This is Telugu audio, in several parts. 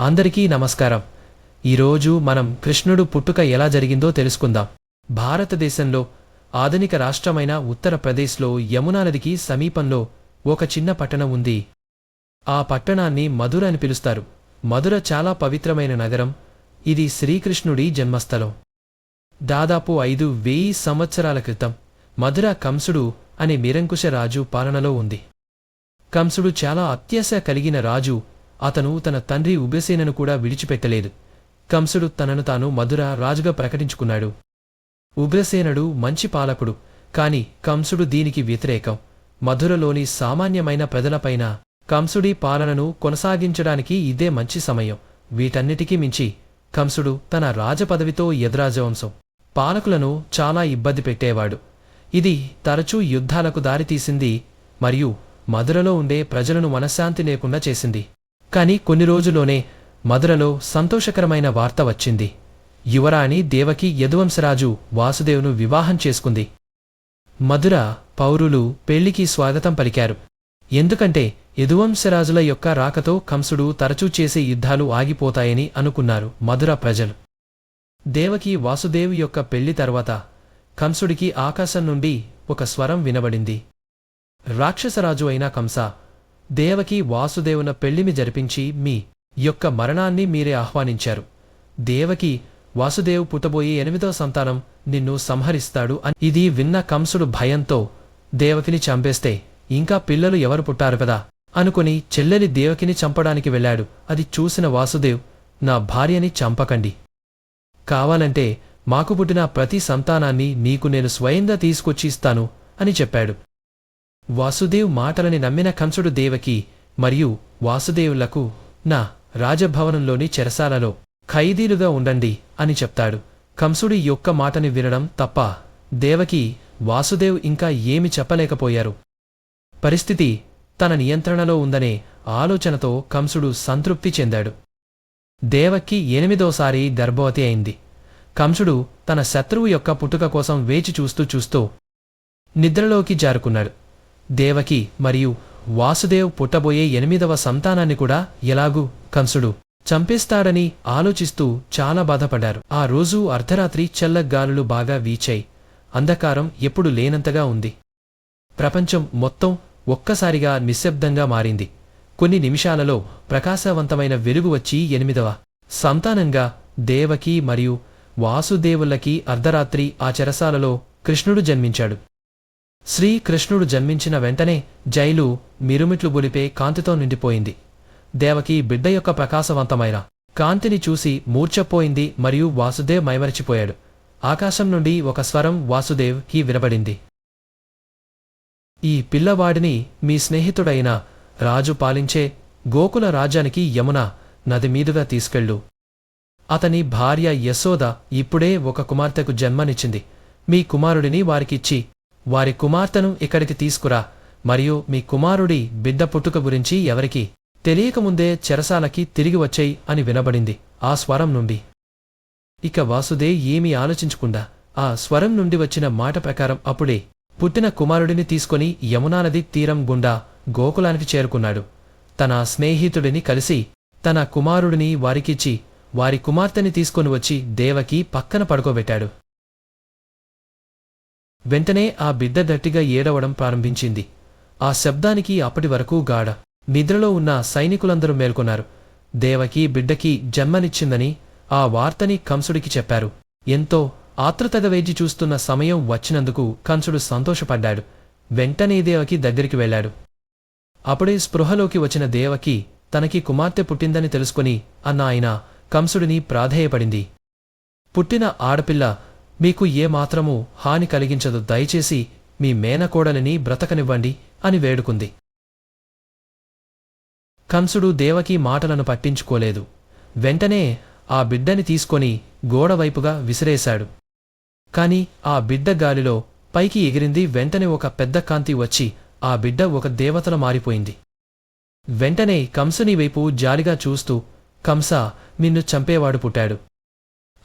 అందరికీ నమస్కారం. ఈరోజు మనం కృష్ణుడు పుట్టుక ఎలా జరిగిందో తెలుసుకుందాం. భారతదేశంలో ఆధునిక రాష్ట్రమైన ఉత్తరప్రదేశ్లో యమునా నదికి సమీపంలో ఒక చిన్న పట్టణం ఉంది. ఆ పట్టణాన్ని మధుర అని పిలుస్తారు. మధుర చాలా పవిత్రమైన నగరం. ఇది శ్రీకృష్ణుడి జన్మస్థలం. దాదాపు ఐదు వెయ్యి సంవత్సరాల క్రితం మధుర కంసుడు అనే నిరంకుశ రాజు పాలనలో ఉంది. కంసుడు చాలా అత్యాశ కలిగిన రాజు అతను తన తండ్రి ఉగ్రసేనను కూడా విడిచిపెట్టలేదు. కంసుడు తనను తాను మధుర రాజుగా ప్రకటించుకున్నాడు. ఉగ్రసేనుడు మంచి పాలకుడు కాని కంసుడు దీనికి వ్యతిరేకం. మధురలోని సామాన్యమైన ప్రజలపైన కంసుడి పాలనను కొనసాగించడానికి ఇదే మంచి సమయం. వీటన్నిటికీ మించి కంసుడు తన రాజపదవితో యదురాజవంశం. పాలకులను చాలా ఇబ్బంది పెట్టేవాడు. ఇది తరచూ యుద్ధాలకు దారితీసింది మరియు మధురలో ఉండే ప్రజలను మనశ్శాంతి లేకుండా చేసింది. కాని కొన్ని రోజులోనే మధురలో సంతోషకరమైన వార్త వచ్చింది. యువరాణి దేవకి యదువంశరాజు వాసుదేవును వివాహం చేసుకుంది. మధుర పౌరులు పెళ్ళికి స్వాగతం పలికారు. ఎందుకంటే యదువంశరాజుల యొక్క రాకతో కంసుడు తరచూ చేసే యుద్ధాలు ఆగిపోతాయని అనుకున్నారు మధుర ప్రజలు. దేవకి వాసుదేవు యొక్క పెళ్ళి తర్వాత కంసుడికి ఆకాశం నుండి ఒక స్వరం వినబడింది. రాక్షసరాజు అయిన కంస దేవకి వాసుదేవున పెళ్ళిమి జరిపించి మీ యొక్క మరణాన్ని మీరే ఆహ్వానించారు. దేవకి వాసుదేవు పుట్టబోయే ఎనిమిదో సంతానం నిన్ను సంహరిస్తాడు అని ఇది విన్న కంసుడు భయంతో దేవకిని చంపేస్తే ఇంకా పిల్లలు ఎవరు పుట్టారు కదా? అనుకుని చెల్లెలి దేవకిని చంపడానికి వెళ్ళాడు. అది చూసిన వాసుదేవ్ నా భార్యని చంపకండి. కావాలంటే మాకు పుట్టిన ప్రతి సంతానాన్ని నీకు నేను స్వయంగా తీసుకొచ్చి ఇస్తాను అని చెప్పాడు. వాసుదేవ్ మాటలని నమ్మిన కంసుడు దేవకి మరియు వాసుదేవులకు నా రాజభవనంలోని చెరసాలలో ఖైదీలుగా ఉండండి అని చెప్తాడు. కంసుడి యొక్క మాటని వినడం తప్ప దేవకి వాసుదేవ్ ఇంకా ఏమి చెప్పలేకపోయారు. పరిస్థితి తన నియంత్రణలో ఉందనే ఆలోచనతో కంసుడు సంతృప్తి చెందాడు. దేవకి ఎనిమిదోసారి గర్భవతి అయింది. కంసుడు తన శత్రువు యొక్క పుట్టుక కోసం వేచి చూస్తూ చూస్తూ నిద్రలోకి జారుకున్నాడు. దేవకి మరియు వాసుదేవ్ పుట్టబోయే ఎనిమిదవ సంతానాన్ని కూడా ఎలాగూ కంసుడు చంపేస్తాడని ఆలోచిస్తూ చాలా బాధపడ్డారు. ఆ రోజు అర్ధరాత్రి చల్లగాలులు బాగా వీచాయి. అంధకారం ఎప్పుడు లేనంతగా ఉంది. ప్రపంచం మొత్తం ఒక్కసారిగా నిశ్శబ్దంగా మారింది. కొన్ని నిమిషాలలో ప్రకాశవంతమైన వెలుగు వచ్చి ఎనిమిదవ సంతానంగా దేవకి మరియు వాసుదేవులకి అర్ధరాత్రి ఆ చెరసాలలో కృష్ణుడు జన్మించాడు. శ్రీకృష్ణుడు జన్మించిన వెంటనే జైలు మిరుమిట్లు బొలిపే కాంతితో నిండిపోయింది. దేవకి బిడ్డ యొక్క ప్రకాశవంతమైన కాంతిని చూసి మూర్చపోయింది మరియు వాసుదేవ్ మైమరిచిపోయాడు. ఆకాశం నుండి ఒక స్వరం వాసుదేవ్ హీ వినబడింది. ఈ పిల్లవాడిని మీ స్నేహితుడైన రాజు పాలించే గోకుల రాజ్యానికి యమున నది మీదుగా తీసుకెళ్ళు. అతని భార్య యశోద ఇప్పుడే ఒక కుమార్తెకు జన్మనిచ్చింది. మీ కుమారుడిని వారికిచ్చి వారి కుమార్తెను ఇక్కడికి తీసుకురా మరియు మీ కుమారుడి బిడ్డ పుట్టుక గురించి ఎవరికి తెలియకముందే చెరసాలకి తిరిగి వచ్చేయి అని వినబడింది ఆ స్వరం నుండి. ఇక వాసుదే ఏమీ ఆలోచించకుండా ఆ స్వరం నుండి వచ్చిన మాట ప్రకారం అప్పుడే పుట్టిన కుమారుడిని తీసుకొని యమునానది తీరం గుండా గోకులానికి చేరుకున్నాడు. తన స్నేహితుడిని కలిసి తన కుమారుడిని వారికిచ్చి వారి కుమార్తెని తీసుకొని వచ్చి దేవకి పక్కన పడుకోబెట్టాడు. వెంటనే ఆ బిడ్డ దట్టిగా ఏడవడం ప్రారంభించింది. ఆ శబ్దానికి అప్పటి వరకు గాఢ నిద్రలో ఉన్న సైనికులందరూ మేల్కొన్నారు. దేవకి బిడ్డకి జన్మనిచ్చిందని ఆ వార్తని కంసుడికి చెప్పారు. ఎంతో ఆత్రతగా వేచి చూస్తున్న సమయం వచ్చినందుకు కంసుడు సంతోషపడ్డాడు. వెంటనే దేవకి దగ్గరికి వెళ్ళాడు. అప్పుడే స్పృహలోకి వచ్చిన దేవకి తనకి కుమార్తె పుట్టిందని తెలుసుకుని అన్న ఆయన కంసుడిని ప్రాధేయపడింది. పుట్టిన ఆడపిల్ల మీకు ఏమాత్రమూ హాని కలిగించదు. దయచేసి మీ మేనకోడలిని బ్రతకనివ్వండి అని వేడుకుంది. కంసుడు దేవకి మాటలను పట్టించుకోలేదు. వెంటనే ఆ బిడ్డని తీసుకొని గోడవైపుగా విసిరేశాడు. కాని ఆ బిడ్డ గాలిలో పైకి ఎగిరింది. వెంటనే ఒక పెద్ద కాంతి వచ్చి ఆ బిడ్డ ఒక దేవతల మారిపోయింది. వెంటనే కంసుని వైపు జాలిగా చూస్తూ కంస నిన్ను చంపేవాడు పుట్టాడు.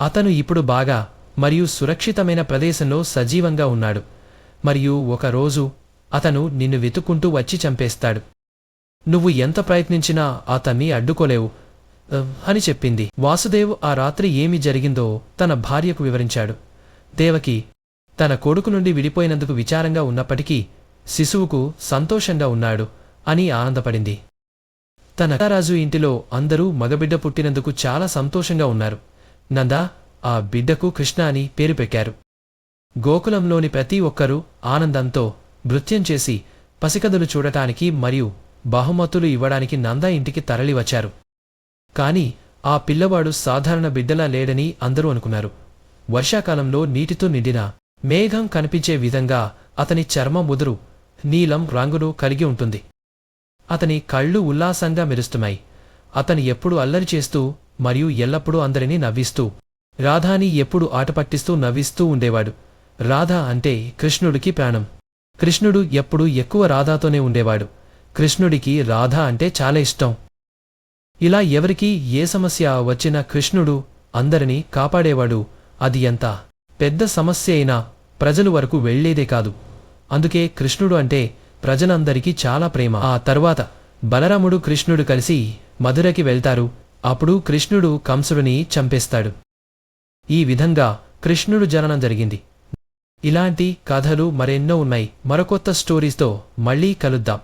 అతను ఇప్పుడు బాగా మరియు సురక్షితమైన ప్రదేశంలో సజీవంగా ఉన్నాడు. మరియు ఒకరోజు అతను నిన్ను వెతుక్కుంటూ వచ్చి చంపేస్తాడు. నువ్వు ఎంత ప్రయత్నించినా అతన్ని అడ్డుకోలేవు అని చెప్పింది. వాసుదేవ్ ఆ రాత్రి ఏమి జరిగిందో తన భార్యకు వివరించాడు. దేవకి తన కొడుకు నుండి విడిపోయినందుకు విచారంగా ఉన్నప్పటికీ శిశువుకు సంతోషంగా ఉన్నాడు అని ఆనందపడింది. తన రాజు ఇంటిలో అందరూ మగబిడ్డ పుట్టినందుకు చాలా సంతోషంగా ఉన్నారు. నందా ఆ బిడ్డకు కృష్ణ అని పేరు పెట్టారు. గోకులంలోని ప్రతి ఒక్కరూ ఆనందంతో నృత్యం చేసి పసికదులు చూడటానికి మరియు బహుమతులు ఇవ్వడానికి నంద ఇంటికి తరలివచ్చారు కాని ఆ పిల్లవాడు సాధారణ బిడ్డలా లేడని అందరూ అనుకున్నారు. వర్షాకాలంలో నీటితో నిండిన మేఘం కనిపించే విధంగా అతని చర్మ ముదురు నీలం రంగును కలిగి ఉంటుంది. అతని కళ్ళు ఉల్లాసంగా మెరుస్తున్నాయి. అతను ఎప్పుడు అల్లరి చేస్తూ మరియు ఎల్లప్పుడూ అందరినీ నవ్విస్తూ రాధాని ఎప్పుడు ఆటపట్టిస్తూ నవ్విస్తూ ఉండేవాడు. రాధ అంటే కృష్ణుడికి ప్రాణం. కృష్ణుడు ఎప్పుడూ ఎక్కువ రాధాతోనే ఉండేవాడు. కృష్ణుడికి రాధ అంటే చాలా ఇష్టం. ఇలా ఎవరికి ఏ సమస్య వచ్చినా కృష్ణుడు అందరినీ కాపాడేవాడు. అది ఎంత పెద్ద సమస్య అయినా ప్రజలు వరకు వెళ్ళేదే కాదు. అందుకే కృష్ణుడు అంటే ప్రజలందరికీ చాలా ప్రేమ. ఆ తర్వాత బలరాముడు కృష్ణుడు కలిసి మధురకి వెళ్తారు. అప్పుడు కృష్ణుడు కంసుడిని చంపేస్తాడు. ఈ విధంగా కృష్ణుడు జననం జరిగింది. ఇలాంటి కథలు మరెన్నో ఉన్నాయి. మరొకొత్త స్టోరీస్తో మళ్ళీ కలుద్దాం.